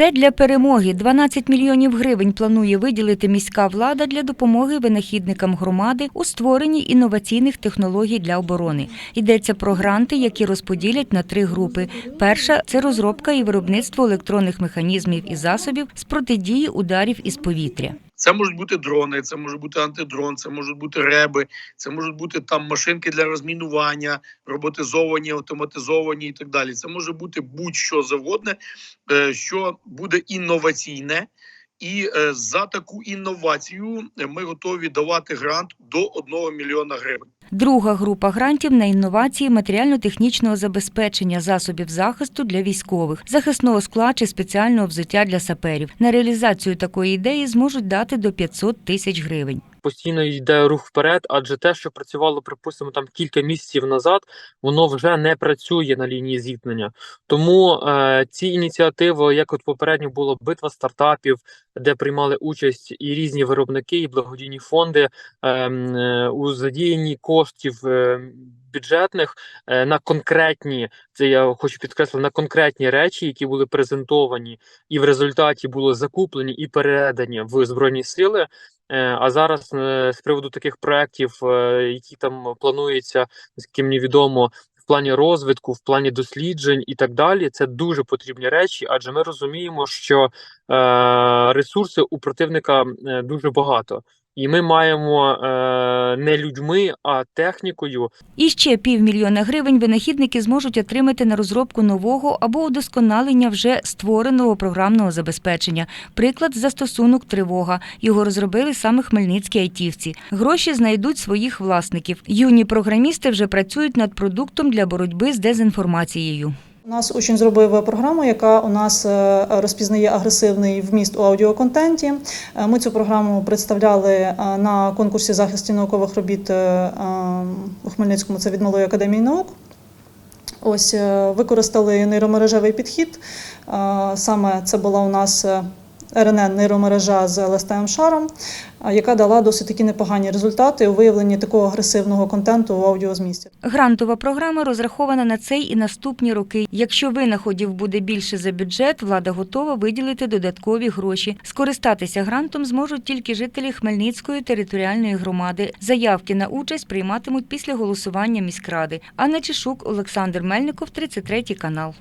Все для перемоги. 12 мільйонів гривень планує виділити міська влада для допомоги винахідникам громади у створенні інноваційних технологій для оборони. Йдеться про гранти, які розподілять на три групи. Перша це розробка і виробництво електронних механізмів і засобів з протидії ударів із повітря. Це можуть бути дрони, це може бути антидрон, це можуть бути реби, це можуть бути там машинки для розмінування, роботизовані, автоматизовані і так далі. Це може бути будь-що завгодне, що буде інноваційне. І е, за таку інновацію ми готові давати грант до 1 мільйона гривень. Друга група грантів на інновації матеріально-технічного забезпечення засобів захисту для військових, захисного скла чи спеціального взуття для саперів. На реалізацію такої ідеї зможуть дати до 500 тисяч гривень. Постійно йде рух вперед, адже те, що працювало, припустимо, там кілька місяців назад, воно вже не працює на лінії зіткнення. Тому е, ці ініціативи, як от попередньо було битва стартапів, де приймали участь і різні виробники, і благодійні фонди е, е, у задіянні коштів. е, Бюджетних е, на конкретні, це я хочу підкреслити, на конкретні речі, які були презентовані, і в результаті були закуплені і передані в збройні сили. Е, А зараз е, з приводу таких проєктів, е, які там плануються, наскільки мені відомо, в плані розвитку, в плані досліджень і так далі, це дуже потрібні речі, адже ми розуміємо, що ресурси у противника дуже багато, і ми маємо е, не людьми, а технікою І ще півмільйона гривень винахідники зможуть отримати на розробку нового або удосконалення вже створеного програмного забезпечення. Приклад застосунок тривога. Його розробили саме хмельницькі айтівці. Гроші знайдуть своїх власників. Юні програмісти вже працюють над продуктом для боротьби з дезінформацією. Нас учень зробив програму, яка у нас е, розпізнає агресивний вміст у аудіоконтенті. Е, Ми цю програму представляли е, на конкурсі захисту наукових робіт у Хмельницькому. Це від Малої академії наук. Ось використали нейромережевий підхід. Саме це була у нас РНН нейромережа з листовим шаром, яка дала досить такі непогані результати у виявленні такого агресивного контенту у аудіозмісті. Грантова програма розрахована на цей і наступні роки. Якщо винаходів буде більше за бюджет, влада готова виділити додаткові гроші. Скористатися грантом зможуть тільки жителі Хмельницької територіальної громади. Заявки на участь прийматимуть після голосування міськради. Анна Чешук, Олександр Мельников, 33 канал.